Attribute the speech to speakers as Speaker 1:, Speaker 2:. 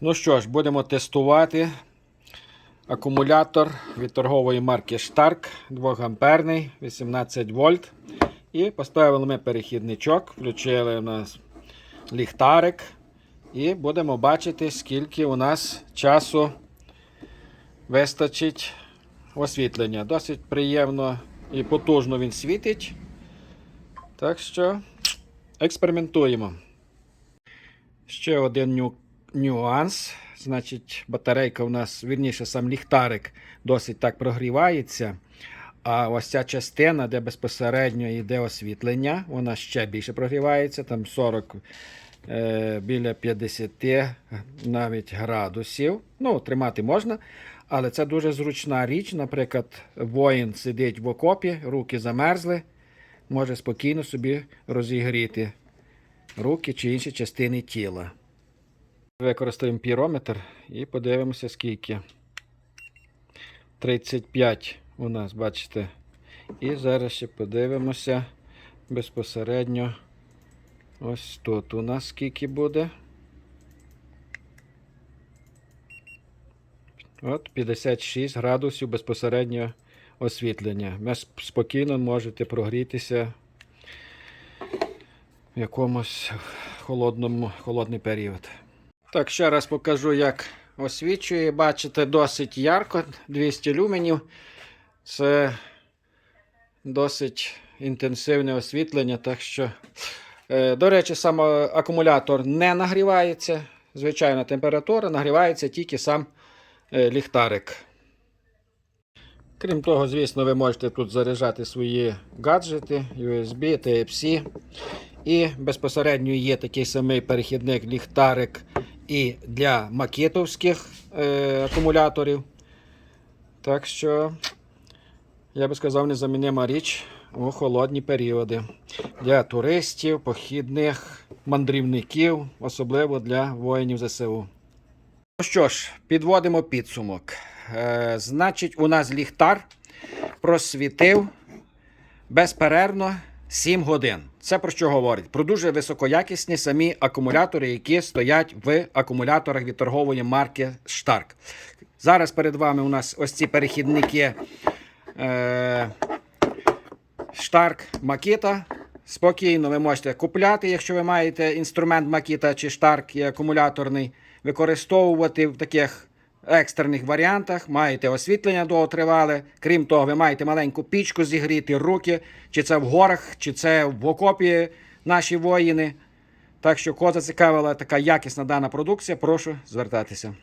Speaker 1: Ну що ж, будемо тестувати акумулятор від торгової марки Stark 2 амперний 18 вольт. І поставили ми перехідничок, включили у нас ліхтарик. І будемо бачити, скільки у нас часу вистачить освітлення. Досить приємно і потужно він світить. Так що експериментуємо. Ще один ню- нюанс. Значить, батарейка у нас, вірніше, сам ліхтарик досить так прогрівається. А ось ця частина, де безпосередньо йде освітлення, вона ще більше прогрівається, там 40 е, біля 50 навіть градусів. Ну, тримати можна, але це дуже зручна річ. Наприклад, воїн сидить в окопі, руки замерзли, може спокійно собі розігріти руки чи інші частини тіла. Використаємо пірометр і подивимося, скільки. 35 у нас, бачите. І зараз ще подивимося безпосередньо. Ось тут у нас скільки буде. От 56 градусів безпосередньо освітлення. Ви спокійно можете прогрітися в якомусь холодному, холодний період. Так, ще раз покажу, як освічує. Бачите, досить ярко, 200 люменів. Це досить інтенсивне освітлення. Так що, е, до речі, сам е, акумулятор не нагрівається. Звичайна температура, нагрівається тільки сам е, ліхтарик. Крім того, звісно, ви можете тут заряджати свої гаджети, USB, Type-C. І безпосередньо є такий самий перехідник ліхтарик і для макетовських е, акумуляторів. Так що, я би сказав, незамінима річ у холодні періоди. Для туристів, похідних мандрівників, особливо для воїнів ЗСУ. Ну що ж, підводимо підсумок. Е, значить, у нас ліхтар просвітив безперервно 7 годин. Це про що говорить? Про дуже високоякісні самі акумулятори, які стоять в акумуляторах від торгової марки Stark. Зараз перед вами у нас ось ці перехідники е, Stark Makita. Спокійно ви можете купляти, якщо ви маєте інструмент Makita чи Stark акумуляторний, використовувати в таких екстрених варіантах, маєте освітлення довготривале. Крім того, ви маєте маленьку пічку зігріти руки, чи це в горах, чи це в окопі наші воїни. Так що, кого зацікавила така якісна дана продукція, прошу звертатися.